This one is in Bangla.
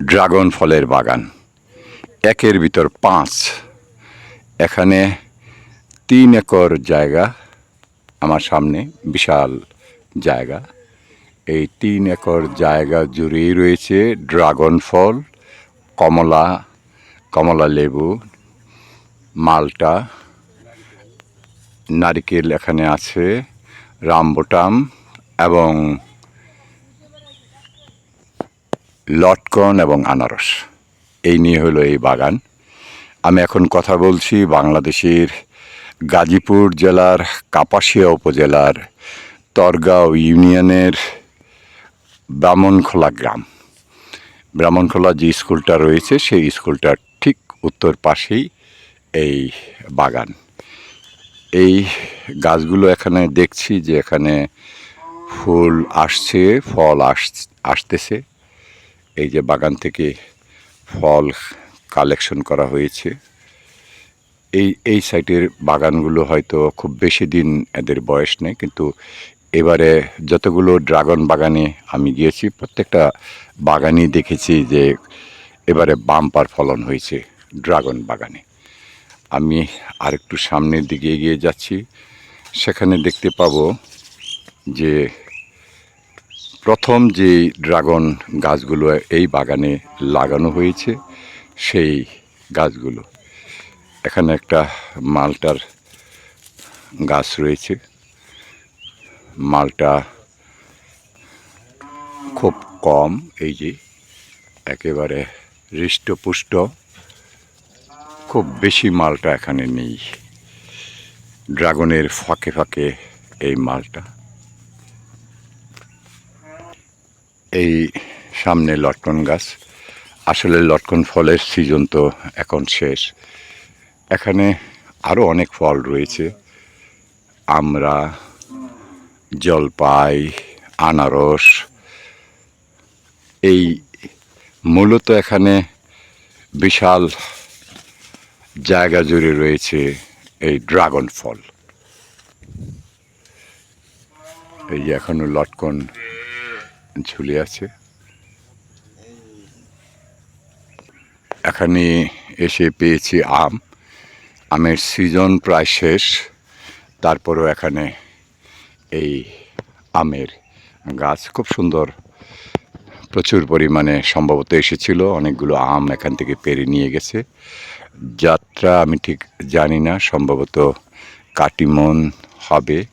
ড্রাগন ফলের বাগান। একের ভিতর পাঁচ। এখানে তিন একর জায়গা, আমার সামনে বিশাল জায়গা। এই তিন একর জায়গা জুড়েই রয়েছে ড্রাগন ফল, কমলা কমলা লেবু, মালটা, নারিকেল এখানে আছে, রামবোটাম এবং লটকন এবং আনারস। এই নিয়ে হলো এই বাগান। আমি এখন কথা বলছি বাংলাদেশের গাজীপুর জেলার, কাপাসিয়া উপজেলার, তরগাঁও ইউনিয়নের ব্রাহ্মণখোলা গ্রাম। ব্রাহ্মণখোলা যে স্কুলটা রয়েছে, সেই স্কুলটার ঠিক উত্তর পাশেই এই বাগান। এই গাছগুলো এখানে দেখছি যে এখানে ফুল আসছে, ফল আস, আসতেছে। এই যে বাগান থেকে ফল কালেকশন করা হয়েছে। এই এই সাইটের বাগানগুলো হয়তো খুব বেশি দিন এদের বয়স নেই, কিন্তু এবারে যতগুলো ড্রাগন বাগানে আমি গিয়েছি, প্রত্যেকটা বাগানই দেখেছি যে এবারে বাম্পার ফলন হয়েছে ড্রাগন বাগানে। আমি আরেকটু সামনের দিকে এগিয়ে যাচ্ছি, সেখানে দেখতে পাবো যে প্রথম যে ড্রাগন গাছগুলো এই বাগানে লাগানো হয়েছে, সেই গাছগুলো। এখানে একটা মালটার গাছ রয়েছে। মালটা খুব কম, এই যে একেবারে হৃষ্টপুষ্ট। খুব বেশি মালটা এখানে নেই। ড্রাগনের ফাঁকে ফাঁকে এই মালটা। এই সামনে লটকন গাছ। আসলে লটকন ফলের সিজন তো এখন শেষ। এখানে আরও অনেক ফল রয়েছে। আমরা, জলপাই, আনারস, এই মূলত এখানে বিশাল জায়গা জুড়ে রয়েছে এই ড্রাগন ফল। এই যে এখনও লটকন ঝুলে আছে। এখানে এসে পেয়েছি আম। আমের সিজন প্রায় শেষ। তারপরও এখানে এই আমের গাছ খুব সুন্দর প্রচুর পরিমাণে সম্ভবত এসেছিল। অনেকগুলো আম এখান থেকে পেরে নিয়ে গেছে। যাত্রা আমি ঠিক জানি না, সম্ভবত কাটিমন হবে।